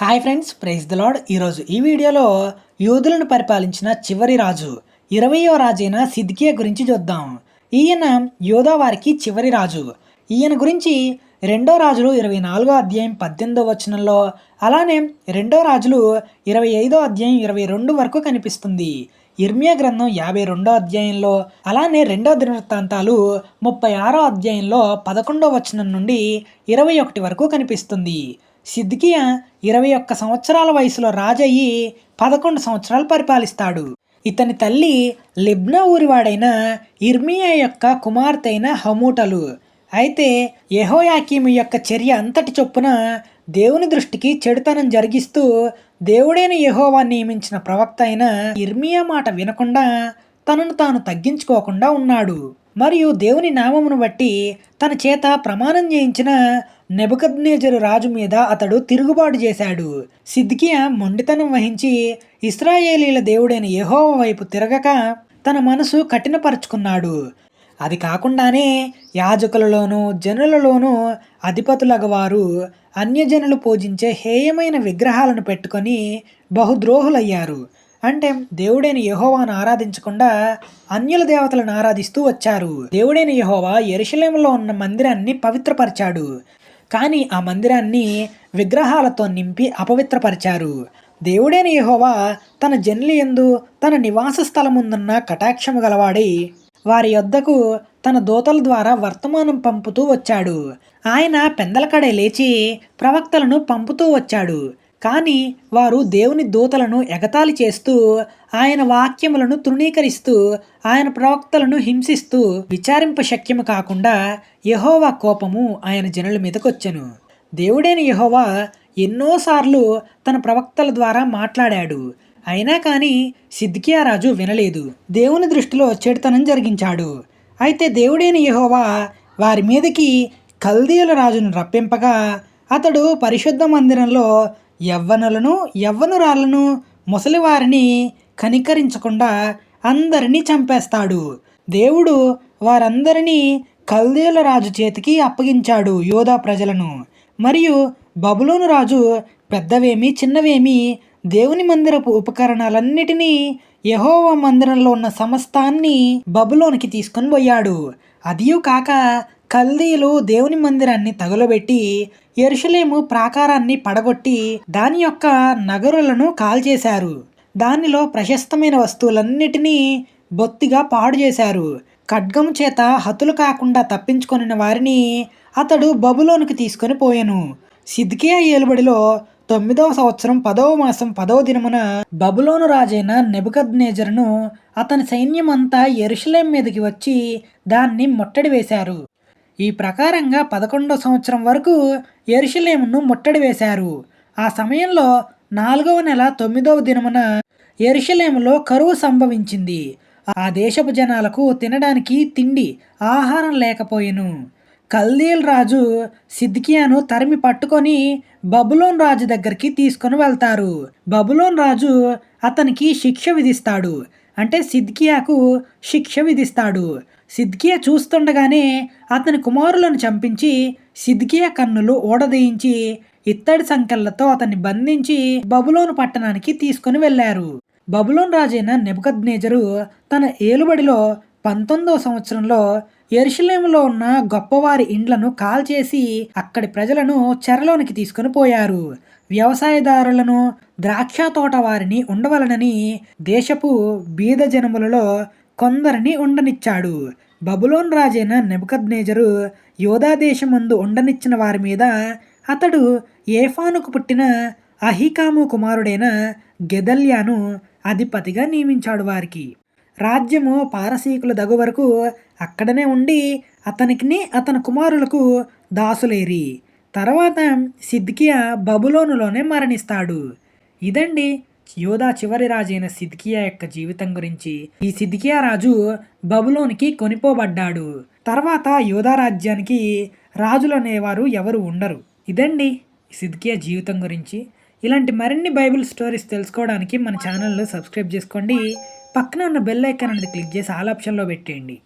Hi friends praise the Lord ఈరోజు ఈ వీడియోలో యూదులను పరిపాలించిన చివరి రాజు ఇరవయో రాజైన సిద్కియా గురించి చూద్దాం. ఈయన యోధా వారికి చివరి రాజు. ఈయన గురించి రెండో రాజులు ఇరవై నాలుగో అధ్యాయం పద్దెనిమిదో వచనంలో అలానే రెండో రాజులు ఇరవై ఐదో అధ్యాయం ఇరవై రెండు వరకు కనిపిస్తుంది. ఇర్మియా గ్రంథం యాభై రెండో అధ్యాయంలో అలానే రెండో దినవృత్తాంతాలు ముప్పై ఆరో అధ్యాయంలో పదకొండో వచనం నుండి ఇరవై ఒకటి వరకు కనిపిస్తుంది. సిద్కియా ఇరవై ఒక్క సంవత్సరాల వయసులో రాజయ్యి పదకొండు సంవత్సరాలు పరిపాలిస్తాడు. ఇతని తల్లి లిబ్నా ఊరివాడైన ఇర్మియా యొక్క కుమార్తె అయిన హమూటలు. అయితే యహోయాకీము యొక్క చర్య అంతటి చొప్పున దేవుని దృష్టికి చెడుతనం జరిగిస్తూ దేవుడైన యహోవా నియమించిన ప్రవక్త అయిన ఇర్మియా మాట వినకుండా తనను తాను తగ్గించుకోకుండా ఉన్నాడు. మరియు దేవుని నామమును బట్టి తన చేత ప్రమాణం చేయించిన నెబుకద్నేజరు రాజు మీద అతడు తిరుగుబాటు చేశాడు. సిద్కియా మొండితనం వహించి ఇస్రాయేలీల దేవుడైన యహోవ వైపు తిరగక తన మనసు కఠినపరుచుకున్నాడు. అది కాకుండానే యాజకులలోనూ జనులలోనూ అధిపతులగవారు అన్యజనులు పూజించే హేయమైన విగ్రహాలను పెట్టుకొని బహుద్రోహులయ్యారు. అంటే దేవుడైన యహోవాను ఆరాధించకుండా అన్యుల దేవతలను ఆరాధిస్తూ వచ్చారు. దేవుడైన యహోవా ఎరుశలేములో ఉన్న మందిరాన్ని పవిత్రపరిచాడు. కానీ ఆ మందిరాన్ని విగ్రహాలతో నింపి అపవిత్రపరిచారు. దేవుడైన యహోవా తన జన్లు ఎందు తన నివాస స్థలముందున్న కటాక్షము గలవాడి వారి యొద్దకు తన దూతల ద్వారా వర్తమానం పంపుతూ వచ్చాడు. ఆయన పెందలకడే లేచి ప్రవక్తలను పంపుతూ వచ్చాడు. కానీ వారు దేవుని దూతలను ఎగతాళి చేస్తూ ఆయన వాక్యములను తృణీకరిస్తూ ఆయన ప్రవక్తలను హింసిస్తూ విచారింప శక్యము కాకుండా యహోవా కోపము ఆయన జనుల మీదకొచ్చెను. దేవుడైన యహోవా ఎన్నోసార్లు తన ప్రవక్తల ద్వారా మాట్లాడాడు. అయినా కానీ సిద్కియా రాజు వినలేదు. దేవుని దృష్టిలో చెడుతనం జరిగించాడు. అయితే దేవుడైన యహోవా వారి మీదకి కల్దీయుల రాజును రప్పింపగా అతడు పరిశుద్ధ మందిరంలో యవ్వనులను యవ్వనురాలను ముసలివారిని కనికరించకుండా అందరినీ చంపేస్తాడు. దేవుడు వారందరినీ కల్దీయుల రాజు చేతికి అప్పగించాడు యోధా ప్రజలను. మరియు బబులోను రాజు పెద్దవేమి చిన్నవేమి దేవుని మందిరపు ఉపకరణాలన్నిటినీ యహోవ మందిరంలో ఉన్న సమస్తాన్ని బబులోనికి తీసుకొని పోయాడు. అదియు కాక కల్దీలు దేవుని మందిరాన్ని తగులబెట్టి ఎరుషలేము ప్రాకారాన్ని పడగొట్టి దాని యొక్క నగరులను కాల్చేశారు. దానిలో ప్రశస్తమైన వస్తువులన్నిటినీ బొత్తిగా పాడు చేశారు. ఖడ్గం చేత హతులు కాకుండా తప్పించుకొనిన వారిని అతడు బబులోనికి తీసుకొని పోయెను. సిద్కియా ఏలుబడిలో తొమ్మిదవ సంవత్సరం పదవ మాసం పదవ దినమున బబులోను రాజైన నెబుకద్నేజర్ను అతని సైన్యమంతా ఎరుషలేం మీదకి వచ్చి దాన్ని ముట్టడి వేశారు. ఈ ప్రకారంగా పదకొండో సంవత్సరం వరకు ఎరుషలేమును ముట్టడి వేశారు. ఆ సమయంలో నాలుగవ నెల తొమ్మిదవ దినమున ఎరుషలేములో కరువు సంభవించింది. ఆ దేశపు జనాలకు తినడానికి తిండి ఆహారం లేకపోయెను. కల్దీల్ రాజు సిద్కియాను తరిమి పట్టుకొని బబులోన్ రాజు దగ్గరికి తీసుకొని వెళ్తారు. బబులోన్ రాజు అతనికి శిక్ష విధిస్తాడు. అంటే సిద్కియాకు శిక్ష విధిస్తాడు. సిద్కియా చూస్తుండగానే అతని కుమారులను చంపించి సిద్కియా కన్నులు ఓడదీయించి ఇత్తడి సంకెళ్ళతో అతన్ని బంధించి బబులోను పట్టణానికి తీసుకొని వెళ్ళారు బబులోన్ రాజైన నెబుకద్నేజరు తన ఏలుబడిలో పంతొమ్మిదవ సంవత్సరంలో ఎరుషలేములో ఉన్న గొప్పవారి ఇండ్లను కాల్చేసి అక్కడి ప్రజలను చెరలోనికి తీసుకుని పోయారు. వ్యవసాయదారులను ద్రాక్ష తోట వారిని ఉండవలనని దేశపు బీద జనములలో కొందరిని ఉండనిచ్చాడు. బబులోన్ రాజైన నెబుకద్నేజరు యోధాదేశం దేశమందు ఉండనిచ్చిన వారి మీద అతడు ఏఫానుకు పుట్టిన అహికాము కుమారుడైన గెదల్యాను అధిపతిగా నియమించాడు వారికి. రాజ్యము పారసీకుల దగు వరకు అక్కడనే ఉండి అతనికిని అతని కుమారులకు దాసులేరి. తర్వాత సిద్కియా బబులోనులోనే మరణిస్తాడు. ఇదండి యోధా చివరి రాజైన సిద్కియా యొక్క జీవితం గురించి. ఈ సిద్కియా రాజు బబులోనికి కొనిపోబడ్డాడు. తర్వాత యోధా రాజ్యానికి రాజులు అనేవారు ఎవరు ఉండరు. ఇదండి సిద్కియా జీవితం గురించి. ఇలాంటి మరిన్ని బైబిల్ స్టోరీస్ తెలుసుకోవడానికి మన ఛానల్ను సబ్స్క్రైబ్ చేసుకోండి. పక్కన ఉన్న బెల్ ఐకాన్ అనేది క్లిక్ చేసి ఆల్ ఆప్షన్లో పెట్టేయండి.